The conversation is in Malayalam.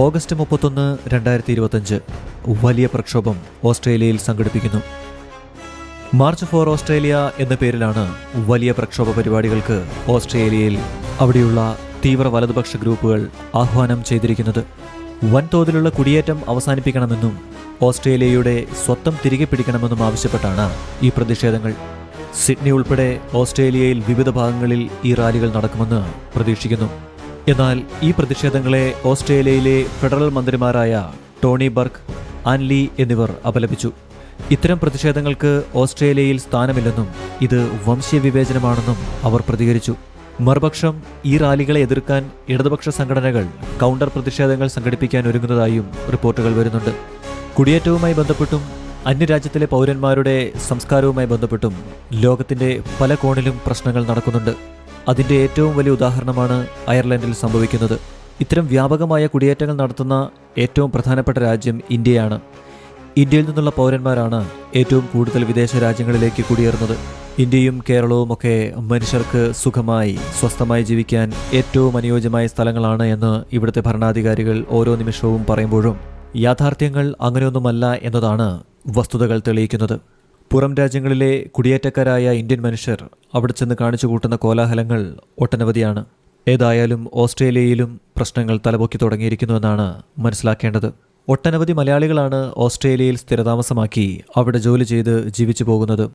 ഓഗസ്റ്റ് മുപ്പത്തൊന്ന് രണ്ടായിരത്തി ഇരുപത്തഞ്ച് വലിയ പ്രക്ഷോഭം ഓസ്ട്രേലിയയിൽ സംഘടിപ്പിക്കുന്നു. മാർച്ച് ഫോർ ഓസ്ട്രേലിയ എന്ന പേരിലാണ് വലിയ പ്രക്ഷോഭ പരിപാടികൾക്ക് ഓസ്ട്രേലിയയിൽ അവിടെയുള്ള തീവ്ര വലതുപക്ഷ ഗ്രൂപ്പുകൾ ആഹ്വാനം ചെയ്തിരിക്കുന്നത്. വൻതോതിലുള്ള കുടിയേറ്റം അവസാനിപ്പിക്കണമെന്നും ഓസ്ട്രേലിയയുടെ സ്വത്തം തിരികെ പിടിക്കണമെന്നും ആവശ്യപ്പെട്ടാണ് ഈ പ്രതിഷേധങ്ങൾ. സിഡ്നി ഉൾപ്പെടെ ഓസ്ട്രേലിയയിൽ വിവിധ ഭാഗങ്ങളിൽ ഈ റാലികൾ നടക്കുമെന്ന് പ്രതീക്ഷിക്കുന്നു. എന്നാൽ ഈ പ്രതിഷേധങ്ങളെ ഓസ്ട്രേലിയയിലെ ഫെഡറൽ മന്ത്രിമാരായ ടോണി ബർക്ക് ആൻലി എന്നിവർ അപലപിച്ചു. ഇത്തരം പ്രതിഷേധങ്ങൾക്ക് ഓസ്ട്രേലിയയിൽ സ്ഥാനമില്ലെന്നും ഇത് വംശീയ വിവേചനമാണെന്നും അവർ പ്രതികരിച്ചു. മറുപക്ഷം ഈ റാലികളെ എതിർക്കാൻ ഇടതുപക്ഷ സംഘടനകൾ കൗണ്ടർ പ്രതിഷേധങ്ങൾ സംഘടിപ്പിക്കാൻ ഒരുങ്ങുന്നതായും റിപ്പോർട്ടുകൾ വരുന്നുണ്ട്. കുടിയേറ്റവുമായി ബന്ധപ്പെട്ടും അന്യരാജ്യത്തിലെ പൗരന്മാരുടെ സംസ്കാരവുമായി ബന്ധപ്പെട്ടും ലോകത്തിന്റെ പല കോണിലും പ്രശ്നങ്ങൾ നടക്കുന്നുണ്ട്. അതിന്റെ ഏറ്റവും വലിയ ഉദാഹരണമാണ് അയർലൻഡിൽ സംഭവിക്കുന്നത്. ഇത്തരം വ്യാപകമായ കുടിയേറ്റങ്ങൾ നടത്തുന്ന ഏറ്റവും പ്രധാനപ്പെട്ട രാജ്യം ഇന്ത്യയാണ്. ഇന്ത്യയിൽ നിന്നുള്ള പൗരന്മാരാണ് ഏറ്റവും കൂടുതൽ വിദേശ രാജ്യങ്ങളിലേക്ക് കുടിയേറുന്നത്. ഇന്ത്യയും കേരളവും ഒക്കെ മനുഷ്യർക്ക് സുഖമായി സ്വസ്ഥമായി ജീവിക്കാൻ ഏറ്റവും അനുയോജ്യമായ സ്ഥലങ്ങളാണ് എന്ന് ഇവിടുത്തെ ഭരണാധികാരികൾ ഓരോ നിമിഷവും പറയുമ്പോഴും യാഥാർത്ഥ്യങ്ങൾ അങ്ങനെയൊന്നുമല്ല എന്നതാണ് വസ്തുതകൾ തെളിയിക്കുന്നത്. പുറം രാജ്യങ്ങളിലെ കുടിയേറ്റക്കാരായ ഇന്ത്യൻ മനുഷ്യർ അവിടെ ചെന്ന് കാണിച്ചു കൂട്ടുന്ന കോലാഹലങ്ങൾ ഒട്ടനവധിയാണ്. ഏതായാലും ഓസ്ട്രേലിയയിലും പ്രശ്നങ്ങൾ തലപൊക്കി തുടങ്ങിയിരിക്കുന്നുവെന്നാണ് മനസ്സിലാക്കേണ്ടത്. ഒട്ടനവധി മലയാളികളാണ് ഓസ്ട്രേലിയയിൽ സ്ഥിരതാമസമാക്കി അവിടെ ജോലി ചെയ്ത് ജീവിച്ചു പോകുന്നത്.